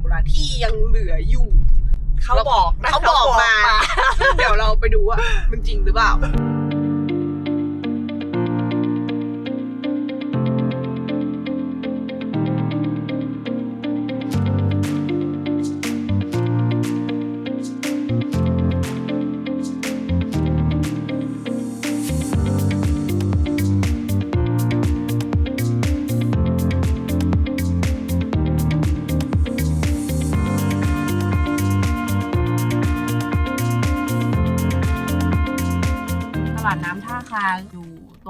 โบราณที่ยังเหลืออยู่ เขาบอกนะเขาบอกมาซึ่งเดี๋ยวเราไปดูว่ามันจริงหรือเปล่า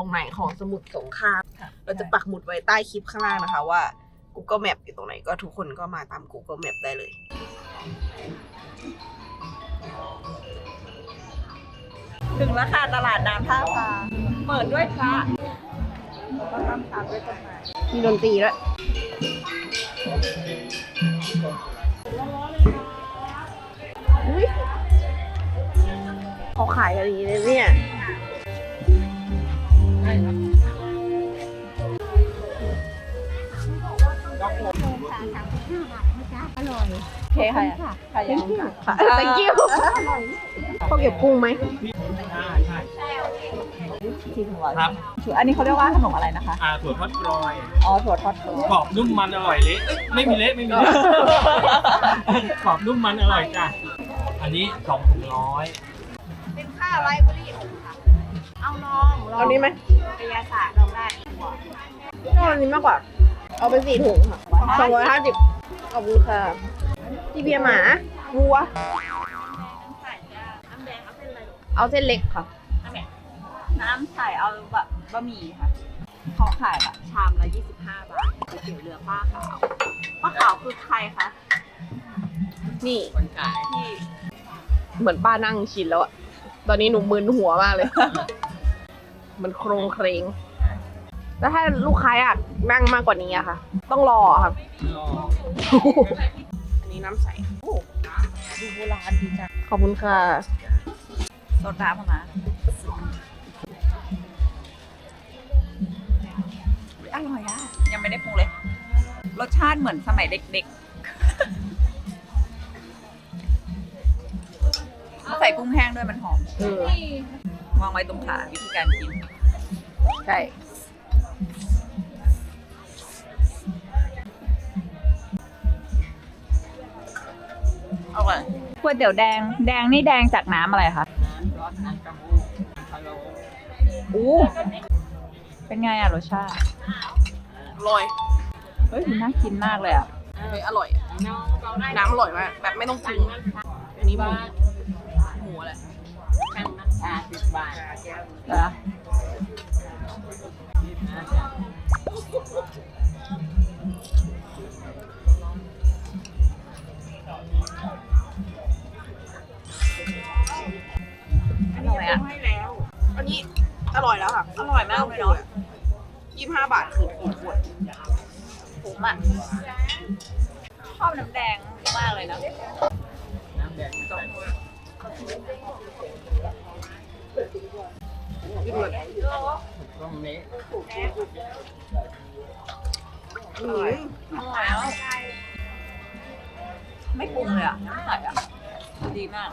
รงไหนของสมุทรสงครามเราจะปักหมุดไว้ใต้คลิปข้างล่างนะคะว่า Google Map อยู่ตรงไหนก็ทุกคนก็มาตาม Google Map ได้เลยถึงแล้วค่ะตลาดน้ำท่าพาเปิดด้วยพระก็ทำตามด้วยต้นไม้มีดนตรีด้วยอุ๊ยเขาขายกันอย่างนี้เลยเนี่ย เคค่ะค่ะยังค่ะค่ะ thank you ข้าวเก็บกุ้งไหมที่ถึงร้อยครับอันนี้เขาเรียกว่าขนมอะไรนะคะ อ่าถั่วทอดกรอย อ๋อถั่วทอดกรอบกรอบนุ่มมันอร่อยเละเอ้ยไม่มีเละไม่มีเละกรอบนุ่มมันอร่อยจ้ะ อันนี้สองถุงร้อย เป็นค่าไลบรารีค่ะ เอาลองลองเอานี้ไหมกายศาสตร์ลองได้ชอบอันนี้มากกว่า เอาไปสี่ถุงค่ะสองร้อยห้าสิบ ขอบคุณค่ะพี่เบียร์หมาวัวน้ำแดงเอาเป็นอะไรเอาเส้นเล็กค่ะ น้ำใส่เอาแบบบะหมี่ค่ะเขาขายแบบชามละ 25 บาทก๋วยเตี๋ยวเรือป้าขาวป้าขาวคือใครคะนี่ คนขายที่เหมือนป้านั่งชินแล้วอะตอนนี้หนูมึนหัวมากเลย มันโครงเครง แล้วถ้าลูกค้าอยากนั่งมากกว่านี้อะค่ะ ต้องรออะค่ะอันนี้น้ำใสดูโบราณดีจังขอบคุณค่ะสดน้ำมาอร่อยอะยังไม่ได้ปรุงเลย รสชาติเหมือนสมัยเด็กๆ ใส่กุ้งแห้งด้วยมันหอมเออวางไว้ตรงขาวิธีการกิน ใช่ ก่อนก๋วยเตี๋ยวแดง แดงนี่แดงจากน้ำอะไรคะอู้เป็นไงอะรสชาติ อร่อยเฮ้ยมันน่ากินมากเลยอะเฮ้ยอร่อย น้ำอร่อยมาก แบบไม่ต้องปรุงอันนี้หมูหมูอะไรเหรออั ห้าบาทคือขวดผมอะชอบน้ำแดงมากเลยนะกินเลยอืมอร่อยแล้วไม่ปรุงเลยอะน้ำใสอะดีมาก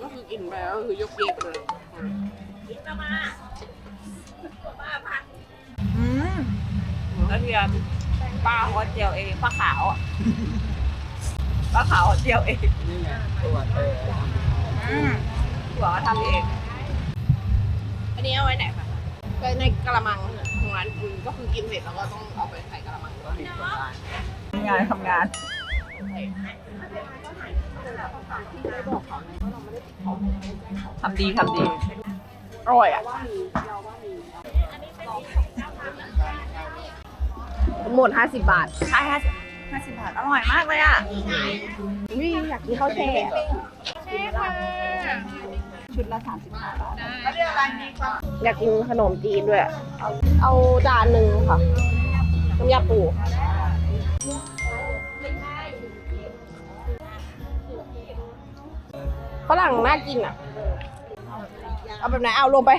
ก็คือกินไปแล้วก็คือยกเยกไปเลย อืมกระเทียมป้าเขาเจียวเองป้าขาวอะป้าขาวเขาเจียวเองอืมหัวเขาทำเอง อันนี้เอาไว้ไหนคะไปในกระมังของร้านคุณก็คือกินเสร็จแล้วก็ต้องเอาไปใส่กระมังทำงานทำงานทำดีทำดีอร่อยอะ หมดห้าสิบบาทใช่ห้าสิบห้าสิบบาท อร่อยมากเลยอะวิอยากกินข้าวแช่อะชุดละสามสิบห้าบาทอยากกินขนมจีนด้วยอะเอาเอาจานหนึ่งค่ะน้ำยาปูรั่งน่ากินอะ เอาแบบไหนเอาลงไป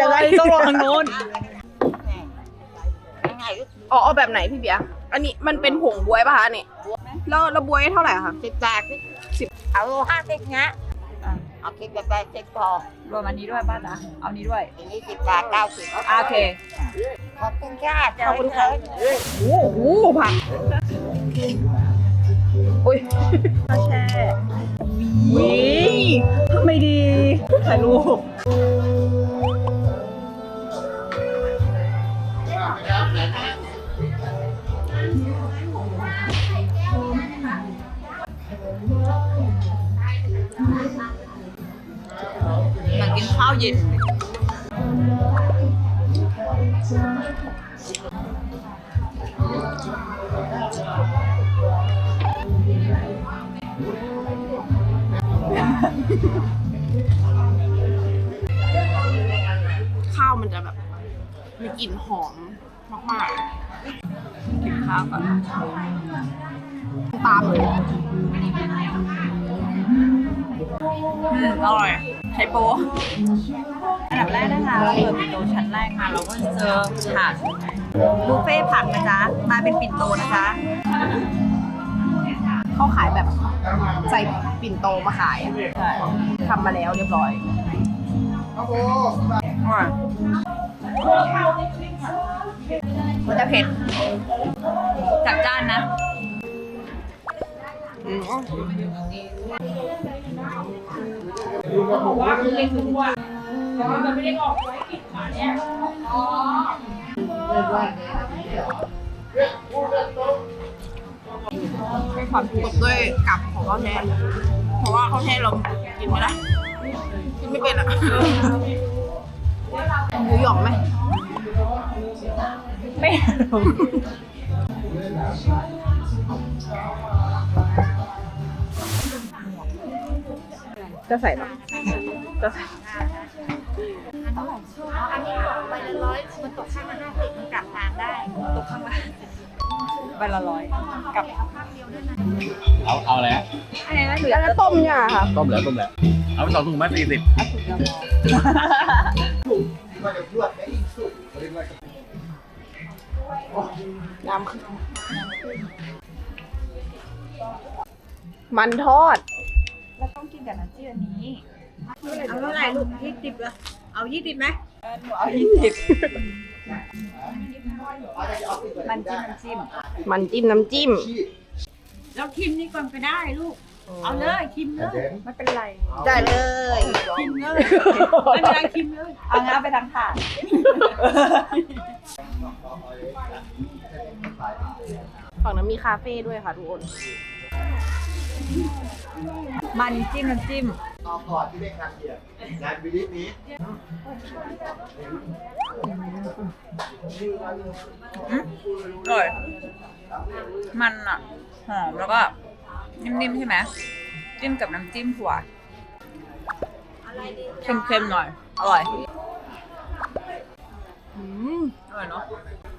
ยังไงต้องลงทางโน้น อ๋อเอาแบบไหนพี่เบียร์อันนี้มันเป็นผงบวยป่ะคะอันนี่แล้วแล้วบวยเท่าไหร่คะสิบบาทสิบเอาห้าสิบนะเอาคิดแบบไปสิบพอรวมอันนี้ด้วยป้าจ๊ะเอานี้ด้วยอันนี้สิบบาทเก้าสิบอะโอเคขอบคุณค่ะขอบคุณค่ะโอ้โหผักอุ้ยแช่วิทำไมดีถ่ายรูป เย็นข้าวมันจะแบบ มีกลิ่นหอมมากๆกินข้าวก่อนตามเลย อืมอร่อยไข่โป๊อันดับแรกนะคะเปิดปิ่นโตชั้นแรกมาเราก็จะเจอผักบุฟเฟ่ต์ผักนะจ๊ะมาเป็นปิ่นโตนะจ๊ะเขาขายแบบใส่ปิ่นโตมาขายอะใช่ทำมาแล้วเรียบร้อย อร่อยมันจะเผ็ดจัดจ้านนะ อืมให้ความกบด้วยกับของข้าวแช่เพราะว่าข้าวแช่เรากินไม่ได้กินไม่เป็นอะหมูหยองไหมไม่ จะใส่ปะจะใส่อันนี้ตกไปละร้อยมันตกข้างละห้าสิบมันกลับทางได้ ตกข้างล่างใบละร้อยกับเอาเอาอะไรฮะอะไรนะหรือแล้วก็ต้มเนี่ยค่ะต้มแล้วต้มแล้วเอาไปสองถุงมาสี่สิบน้ำคือมันทอด เราต้องกินกับน้ำจิ้มอันนี้เอาเท่าไหร่ลูกยี่สิบเหรอเอายี่สิบไหมเออหนูเอายี่สิบมันจิ้มน้ำจิ้มมันจิ้มน้ำจิ้ม เราชิมนี่ก่อนก็ได้ลูก เอาเลยชิมเลยไม่เป็นไรได้เลยชิมเลยไม่เป็นไรชิมเลยเอาง้าไปทางถาดฝั่งนั้นมีคาเฟ่ด้วยค่ะทุกคน มันจิ้มน้ำจิ้มเอาก่อนที่ไม่คันเกียร์งานวิลิสนี้อร่อยมันอะ หอมแล้วก็นิ่มๆใช่ไหมจิ้มกับน้ำจิ้มถั่วเค็มๆหน่อย อร่อย อืม อร่อยเนาะ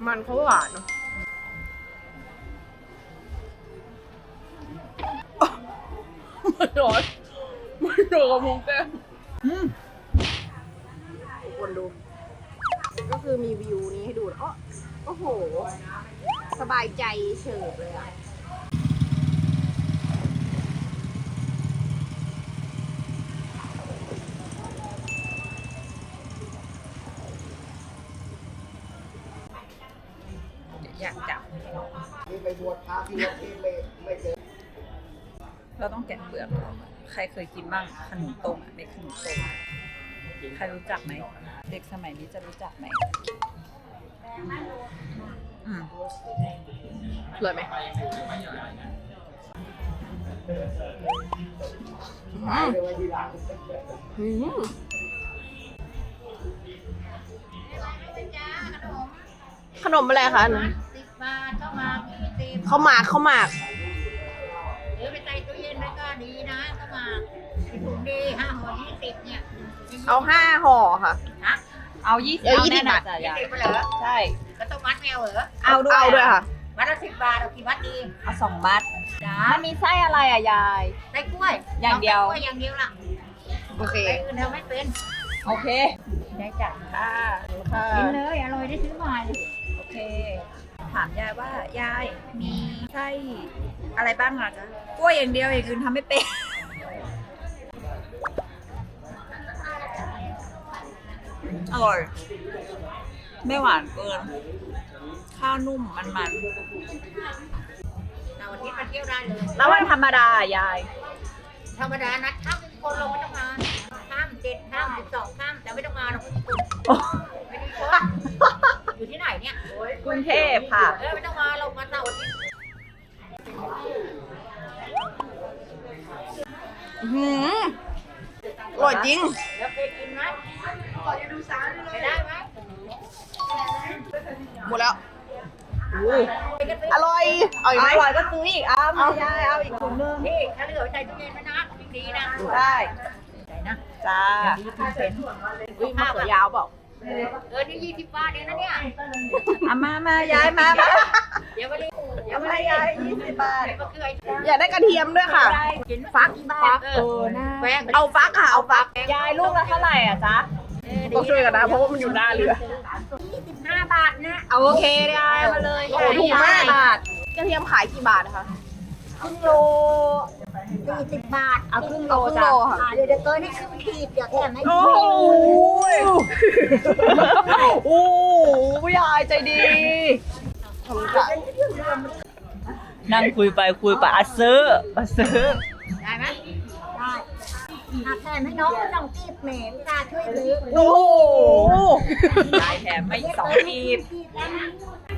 มันเขาหวานเนอะ มันร้อนมันโดนกระพุ้งแก้มอืมทุกคนดู ก็คือมีวิวนี้ให้ดูอ๋อโอ้โห สบายใจเฉิบเลยอะอยากจับนี่ไปบวชพระที่วัดที่ไม่ไม่ เจอเราต้องแกะเปลือกออกใครเคยกินบ้างขนมต้มอะเด็กขนมต้มใครรู้จักไหม เด็กสมัยนี้จะรู้จักไหมอืมเลยไหมขายเลยไว้ทีหลังอืมขนมอะไรคะอันนั้นสิบบาทก็มายี่สิบ ข้าวหมากข้าวหมาก เอาห้าห่อค่ะนะเอายี่สิบเอา20แน่นอนบาทจ้ะยี่ยายสิบไปเหรอใช่ ก็ต้องมัดแมวเหรอเอาด้วยเอาด้วยค่ะ มัดละสิบบาทเอากี่มัดดีเอาสองบัตรจ้ามันมีไส้อะไรอะยาย ไส้กล้วยอย่างเดียว ไส้กล้วยอย่างเดียวล่ะโอเคไปอื่นทำไม่เป็นโอเค ได้จ้ะค่ะกินเลยอร่อยได้ซื้อใหม่โอเค ถามยายว่ายายมีไส้อะไรบ้างอะจ๊ะกล้วยอย่างเดียวอย่างอื่นทำไม่เป็น อร่อย ไม่หวานเกิน ข้าวนุ่มมันมันแต่วันนี้มาเที่ยวได้เลยๆแล้ววันธรรมดายาย ธรรมดานัดข้ามคนเราไม่ต้องมาข้ามเจ็ดข้ามสิบสองข้ามแต่ไม่ต้องมาเราไม่มีคนไม่มีคนอยู่ที่ไหนเนี่ยกรุงเทพค่ะเออไม่ต้องมาเรามาเสาร์อาทิตย์อื้อหืออร่อยจริงแล้วไปกินไหมไปได้ไหมหมดแล้วไปกันไปอร่อยเอาอีกไหมอร่อยก็ซื้ออีกเอามายายเอาอีกถุงนึงนี่ถ้าเหลือใจตู้เย็นไว้นะยิ่งดีนะได้ใจนะจ้าดีกินเป็นอุ้ยมะเขือยาวเปล่าเออนี่ยี่สิบบาทเองนะเนี่ยเอามามายายมามาเดี๋ยวไปดิเดี๋ยเอาวไปมาดิยายยี่สิบบาทเดี๋ยวมาเกลืออยากได้กระเทียมด้วยค่ะกินฟักกี่บาทเออแป้งเอาฟักค่ะเอาฟักยายลูกละเท่าไหร่อะจ๊ะ ต้องช่วยกันนะ เพราะว่ามันอยู่หน้าเรือยี่สิบห้าบาทนะ เอาโอเคยายมาเลยโอ้โหถูกมาก บาทกระเทียมขายกี่บาทนะคะครึ่งโลสี่สิบบาทเอาครึ่งโลครึ่งจ้ะโลค่ะอ่าเดี๋ยวเดี๋ยวเกินให้ครึ่งขีดเดี๋ยวแถมให้โอ้โหโอ้โหยายใจดีขอบคุณค่ะนั่งคุยไปคุยไปอะซื้ออะซื้อได้ไหมได้ อะแถมให้น้องไม่ต้องกีบแหมพี่ตาช่วยซื้อโอ้โหยายแถมมาอีกสองทีบกีบแล้วนะ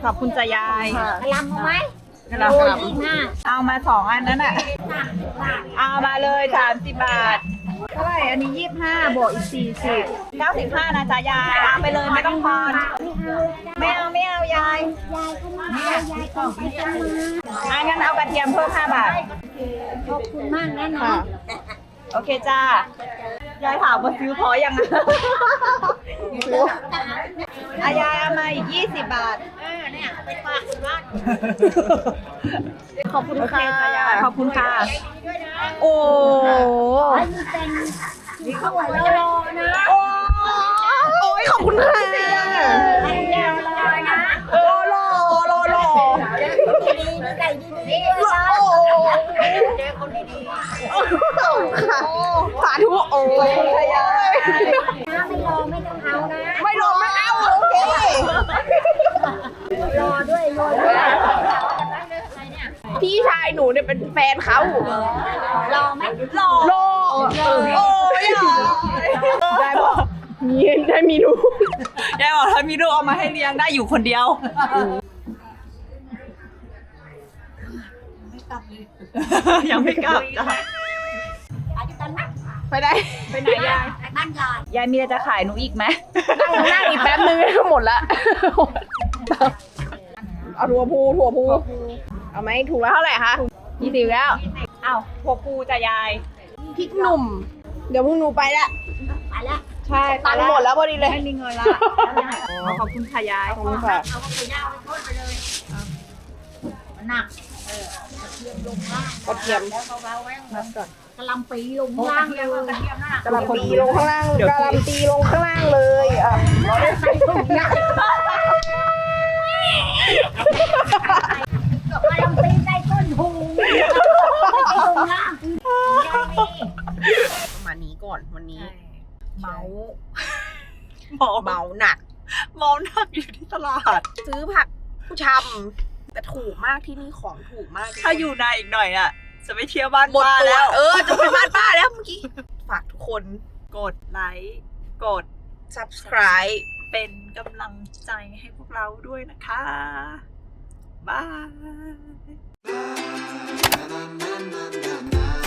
ขอบคุณจ้ะยายค่ะกระลำเอาไหมกระลำโลยี่สิบห้าเอามาสองอันนั้นอะสามสิบบาทเอามาเลยสามสิบบาทเท่าไหร่อันนี้ยี่สิบห้าบวกอีกสี่สิบเก้าสิบห้านะจ๊ะยายเอาไปเลยไม่ต้องทอนไม่เอาไม่เอายายยายก็ไม่เอายายก็ไม่ต้องมาอะงั้นเอากระเทียมเพิ่มห้าบาทขอบคุณมากนะน้อค่ะง โอเคจ้ายายถามว่าซื้อพอยังอะอะยายเอามาอีกยี่สิบบาท เออเนี่ยไปฝากคุณบ้านขอบคุณโอเคค่ะจ้ะยายขอบคุณค่ะใจดีด้วยนะโอ้ไอ้นี่เป็นมีข้าวรอรอนะโอ้โอ้ยขอบคุณค่ะไอ้ยาวรอนะโอ้หล่อหล่อหล่อดีดีใจดีดีด้วยนะโอ้ เจอคนดีค่ะสาธุโอ้ยๆถ้าไม่รอไม่ต้องเอานะ ไม่รอไม่เอาโอเครอด้วยรอด้วยอะไรเนี่ยพี่ชายหนูเนี่ยเป็นแฟนเขารอไหมหล่อโลโอ้ยได้ปะมีได้มีลูก ยายบอกถ้ามีลูกเอามาให้เลี้ยงได้อยู่คนเดียว ยังไม่กลับจ้ะอาจจะตันไหมไปได้ไปไหนยายไปบ้านยายยายมีอะไรจะขายหนูอีกไหมนั่งนั่งอีกแป๊บนึงก็หมดละเอาถั่วพูถั่วพูเอาไหมถูกแล้วเท่าไหร่คะยี่สิบแล้วอ้าวพวกกูจะยายพริกหนุ่ม เดี๋ยวพวกหนูไปละไปแล้วใช่ตังค์หมดแล้วพอดีเลยไม่มีเงินละขอบคุณค่ะยายขอบคุณค่ะเอาไปย่างไปทอดไปเลยมันหนักเออกระเทียมลงล่างกระเทียมแล้วเบาๆไว้มากระลำปีลงล่างเลยกระเทียมน่ะกระลำปีลงข้างล่างกระลำปีลงข้างล่างเลยอะใส่ถุงยางกระลำปีใส่ต้นหูลงล่างยังมีประมาณนี้ก่อนวันนี้ เมาเมาหนักเมาหนักอยู่ที่ตลาด ซื้อผักผู้ชำ แต่ถูกมากที่นี่ของถูกมากถ้าอยู่นานอีกหน่อยอะ จะไปเที่ยวบ้านหมดป้าตัวแล้ว เออจะไปบ้านป้าแล้วเมื่อกี้ ฝากทุกคนกดไลค์กด subscribe เป็นกำลังใจให้พวกเราด้วยนะคะบาย